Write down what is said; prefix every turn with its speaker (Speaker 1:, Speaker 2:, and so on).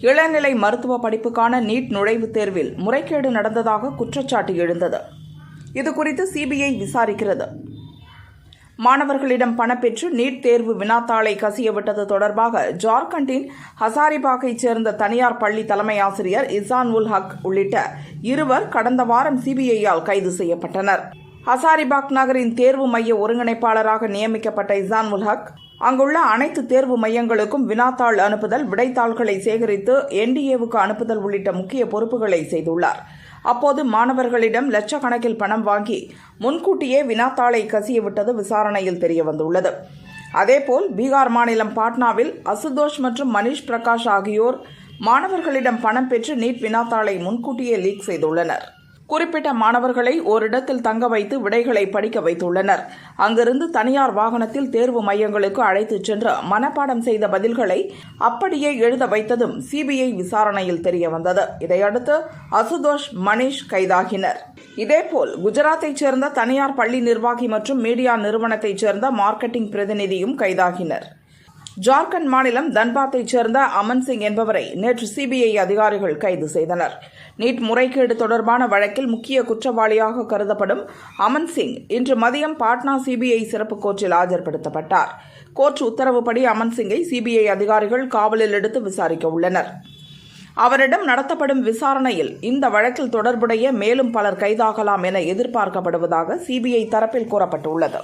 Speaker 1: இளநிலை மருத்துவ படிப்புக்கான நீட் நுழைவுத் தேர்வில் முறைகேடு நடந்ததாக குற்றச்சாட்டு எழுந்தது. இது குறித்து சிபிஐ விசாரிக்கிறது. மாணவர்களிடம் பணப்பெற்று நீட் தேர்வு வினாத்தாளை கசியவிட்டது தொடர்பாக ஜார்க்கண்டின் ஹசாரிபாகைச் சேர்ந்த தனியார் பள்ளி தலைமை ஆசிரியர் இசான் உல் ஹக் உள்ளிட்ட இருவர் கடந்த வாரம் சிபிஐயால் கைது செய்யப்பட்டனர். ஹசாரிபாக் நகரின் தேர்வு மைய ஒருங்கிணைப்பாளராக நியமிக்கப்பட்ட இசான் உல் ஹக் அங்குள்ள அனைத்து தேர்வு மையங்களுக்கும் வினாத்தாள் அனுப்புதல் விடைத்தாள்களை சேகரித்து என்டிஏவுக்கு அனுப்புதல் உள்ளிட்ட முக்கிய பொறுப்புகளை செய்துள்ளார். அப்போது மாணவர்களிடம் லட்சக்கணக்கில் பணம் வாங்கி முன்கூட்டியே வினாத்தாளை கசியவிட்டது விசாரணையில் தெரியவந்துள்ளது. அதேபோல் பீகார் மாநிலம் பாட்னாவில் அசுதோஷ் மற்றும் மனிஷ் பிரகாஷ் ஆகியோர் மாணவர்களிடம் பணம் பெற்று நீட் வினாத்தாளை முன்கூட்டியே லீக் செய்துள்ளனர். குறிப்பிட்ட மாணவர்களை ஓரிடத்தில் தங்க வைத்து விடைகளை படிக்க வைத்துள்ளனர். அங்கிருந்து தனியார் வாகனத்தில் தேர்வு மையங்களுக்கு அழைத்துச் சென்று மனப்பாடம் செய்த பதில்களை அப்படியே எழுத வைத்ததும் சிபிஐ விசாரணையில் தெரியவந்தது இதையடுத்து அசுதோஷ் மணிஷ் கைதாகினர். இதேபோல் குஜராத்தைச் சேர்ந்த தனியார் பள்ளி நிர்வாகி மற்றும் மீடியா நிறுவனத்தைச் சேர்ந்த மார்க்கெட்டிங் பிரதிநிதியும் கைதாகினர். ஜார்க்கண்ட் மாநிலம் தன்பாத்தைச் சேர்ந்த அமன் சிங் என்பவரை நேற்று சிபிஐ அதிகாரிகள் கைது செய்தனர். நீட் முறைகேடு தொடர்பான வழக்கில் முக்கிய குற்றவாளியாக கருதப்படும் அமன் சிங் இன்று மதியம் பாட்னா சிபிஐ சிறப்பு கோர்ட்டில் ஆஜர்படுத்தப்பட்டார். கோர்ட் உத்தரவுப்படி அமன் சிங்கை சிபிஐ அதிகாரிகள் காவலில் எடுத்து விசாரிக்க உள்ளனர். அவரிடம் நடத்தப்படும் விசாரணையில் இந்த வழக்கில் தொடர்புடைய மேலும் பலர் கைதாகலாம் என எதிர்பார்க்கப்படுவதாக சிபிஐ தரப்பில் கூறப்பட்டுள்ளது.